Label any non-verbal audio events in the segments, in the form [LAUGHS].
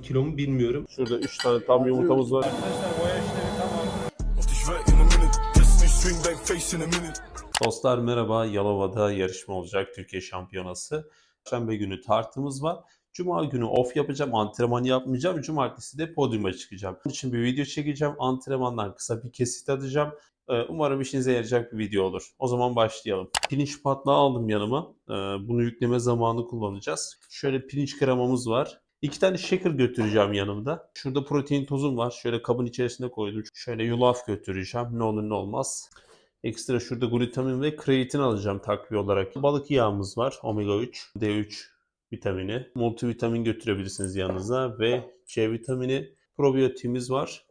an kilomu bilmiyorum. Şurada 3 tane tam yumurtamız var. Dostlar merhaba. Yalova'da yarışma olacak Türkiye Şampiyonası. Perşembe günü tartımız var. Cuma günü off yapacağım. Antrenman yapmayacağım. Cumartesi de podyuma çıkacağım. Bunun için bir video çekeceğim. Antrenmandan kısa bir kesit atacağım. Ee, Umarım işinize yarayacak bir video olur. O zaman başlayalım. Pirinç patlağı aldım yanıma. Ee, Bunu yükleme zamanı kullanacağız. Şöyle pirinç kremamız var. İki tane shaker götüreceğim yanımda. Şurada protein tozum var. Şöyle kabın içerisine koydum. Şöyle yulaf götüreceğim. Ne olur ne olmaz. Ekstra şurada glutamin ve kreatin alacağım takviye olarak. Balık yağımız var. Omega 3, D3 vitamini. Multivitamin götürebilirsiniz yanınıza ve C vitamini. Probiyotiğimiz var.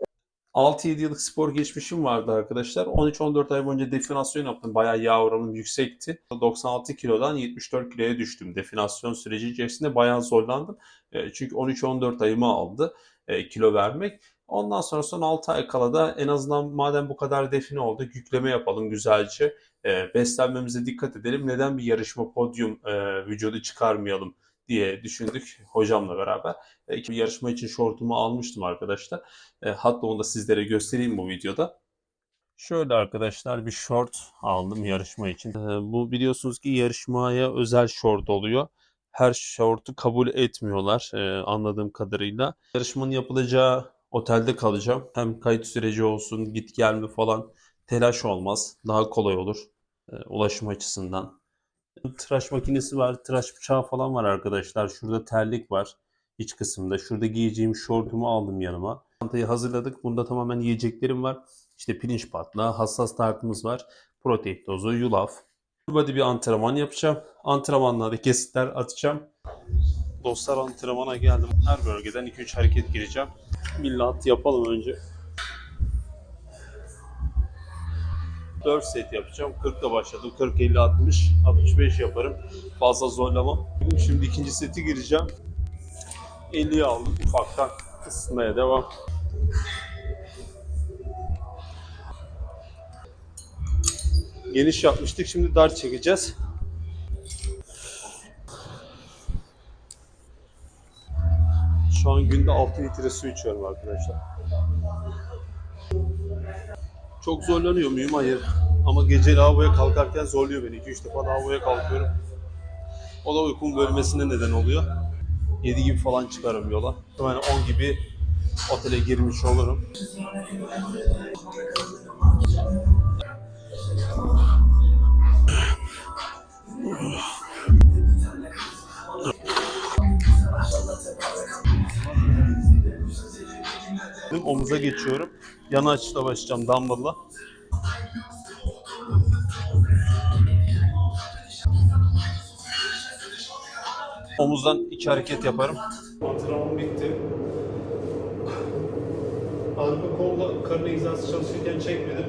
6-7 yıllık spor geçmişim vardı arkadaşlar. 13-14 ay boyunca definasyon yaptım. Bayağı yağ oranım yüksekti. 96 kilodan 74 kiloya düştüm. Definasyon süreci içerisinde bayağı zorlandım. E, Çünkü 13-14 ayımı aldı e, kilo vermek. Ondan sonra son 6 ay kala da en azından madem bu kadar define oldu yükleme yapalım güzelce. E, beslenmemize dikkat edelim. Neden bir yarışma podyum vücudu çıkarmayalım diye düşündük hocamla beraber. E, iki yarışma için şortumu almıştım arkadaşlar. E, hatta onu da sizlere göstereyim bu videoda. Şöyle arkadaşlar bir short aldım yarışma için. E, bu biliyorsunuz ki yarışmaya özel short oluyor. Her short'u kabul etmiyorlar e, anladığım kadarıyla. Yarışmanın yapılacağı otelde kalacağım. Hem kayıt süreci olsun, git gelme falan telaş olmaz. Daha kolay olur e, ulaşım açısından. Tıraş makinesi var, tıraş bıçağı falan var arkadaşlar. Şurada terlik var iç kısımda. Şurada giyeceğim şortumu aldım yanıma. Çantayı hazırladık. Bunda tamamen yiyeceklerim var. İşte pirinç patlağı, hassas tartımız var. Protein tozu, yulaf. Body bir antrenman yapacağım. Antrenmanlarda kesitler atacağım. Dostlar antrenmana geldim. Her bölgeden 2-3 hareket gireceğim. Millat yapalım önce. 4 set yapacağım. 40 ile başladım. 40, 50, 60, 65 yaparım. Fazla zorlamam. Şimdi ikinci seti gireceğim. 50'yi aldım ufaktan ısınmaya devam. Geniş yapmıştık. Şimdi dar çekeceğiz. Şu an günde 6 litre su içiyorum arkadaşlar. Çok zorlanıyor muyum? Hayır. Ama gece lavaboya kalkarken zorluyor beni. 2-3 defa lavaboya kalkıyorum. O da uykumun bölmesine neden oluyor. 7 gibi falan çıkarım yola. Yani 10 gibi otele girmiş olurum. Omuza geçiyorum. Yana açışla başlayacağım dumbbell'la. Omuzdan iki hareket yaparım. Antrenman bitti. Arka kolla karın egzersizi çalışırken çekmedim.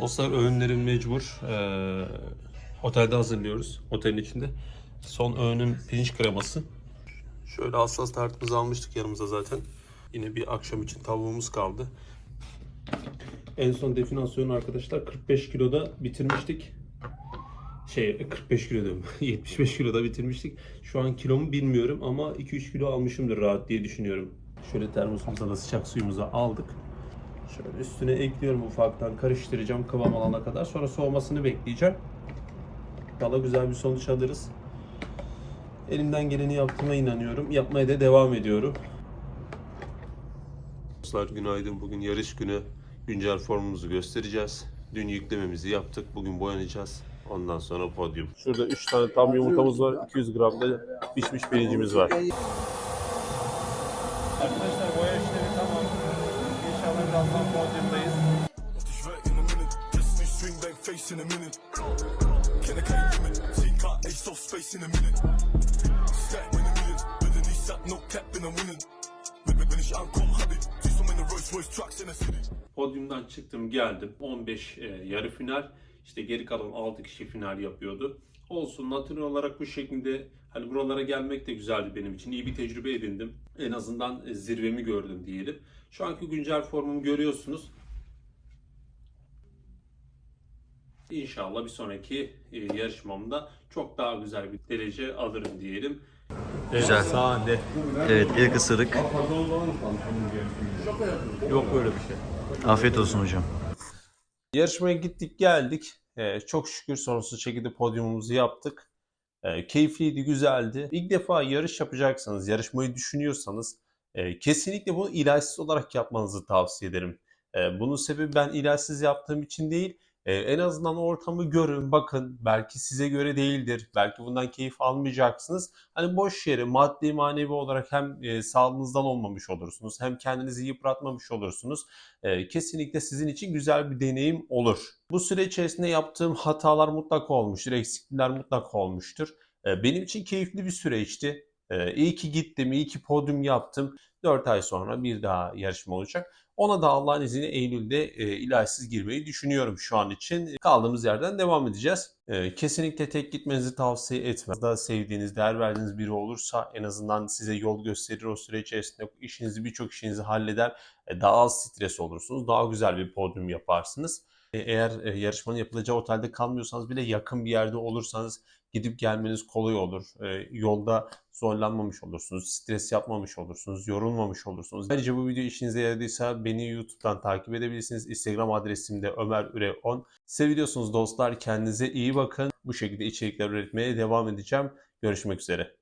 Dostlar öğünlerim mecbur. Ee, otelde hazırlıyoruz. Otelin içinde. Son öğünüm pirinç kreması. Şöyle hassas tartımızı almıştık yanımıza zaten. Yine bir akşam için tavuğumuz kaldı. En son definasyonu arkadaşlar 45 kiloda bitirmiştik. Şey 45 kilo diyorum. [LAUGHS] 75 kiloda bitirmiştik. Şu an kilomu bilmiyorum ama 2-3 kilo almışımdır rahat diye düşünüyorum. Şöyle termosumuza da sıcak suyumuzu aldık. Şöyle üstüne ekliyorum ufaktan karıştıracağım kıvam alana kadar. Sonra soğumasını bekleyeceğim. Valla güzel bir sonuç alırız. Elimden geleni yaptığıma inanıyorum. Yapmaya da devam ediyorum. Dostlar günaydın. Bugün yarış günü. Güncel formumuzu göstereceğiz. Dün yüklememizi yaptık. Bugün boyanacağız. Ondan sonra podyum. Şurada 3 tane tam yumurtamız var. 200 gram da pişmiş pirincimiz var. Arkadaşlar boya işleri tamam. İnşallah birazdan podyumdayız. Auf dich Podyumdan çıktım geldim. 15 e, yarı final. İşte geri kalan 6 kişi final yapıyordu. Olsun natural olarak bu şekilde hani buralara gelmek de güzeldi benim için. İyi bir tecrübe edindim. En azından e, zirvemi gördüm diyelim. Şu anki güncel formumu görüyorsunuz. İnşallah bir sonraki e, yarışmamda çok daha güzel bir derece alırım diyelim. Güzel. Sade. Evet ilk ısırık. Yok öyle bir şey. Afiyet olsun hocam. Yarışmaya gittik geldik. Ee, çok şükür sorunsuz şekilde podyumumuzu yaptık. Ee, keyifliydi, güzeldi. İlk defa yarış yapacaksanız, yarışmayı düşünüyorsanız e, kesinlikle bunu ilaçsız olarak yapmanızı tavsiye ederim. E, bunun sebebi ben ilaçsız yaptığım için değil, e, en azından ortamı görün, bakın. Belki size göre değildir, belki bundan keyif almayacaksınız. Hani boş yere maddi manevi olarak hem e, sağlığınızdan olmamış olursunuz, hem kendinizi yıpratmamış olursunuz. E, kesinlikle sizin için güzel bir deneyim olur. Bu süre içerisinde yaptığım hatalar mutlaka olmuştur, eksiklikler mutlaka olmuştur. E, benim için keyifli bir süreçti. E, iyi ki gittim, iyi ki podyum yaptım. 4 ay sonra bir daha yarışma olacak. Ona da Allah'ın izniyle Eylül'de e, ilaçsız girmeyi düşünüyorum şu an için. Kaldığımız yerden devam edeceğiz. E, kesinlikle tek gitmenizi tavsiye etmem. Daha sevdiğiniz, değer verdiğiniz biri olursa en azından size yol gösterir o süre içerisinde işinizi birçok işinizi halleder. E, daha az stres olursunuz. Daha güzel bir podyum yaparsınız. E, Eğer e, yarışmanın yapılacağı otelde kalmıyorsanız bile yakın bir yerde olursanız gidip gelmeniz kolay olur. E, Yolda zorlanmamış olursunuz, stres yapmamış olursunuz, yorulmamış olursunuz. Ayrıca bu video işinize yaradıysa beni YouTube'dan takip edebilirsiniz. Instagram adresim de Ömer Üre 10. Seviyorsunuz dostlar. Kendinize iyi bakın. Bu şekilde içerikler üretmeye devam edeceğim. Görüşmek üzere.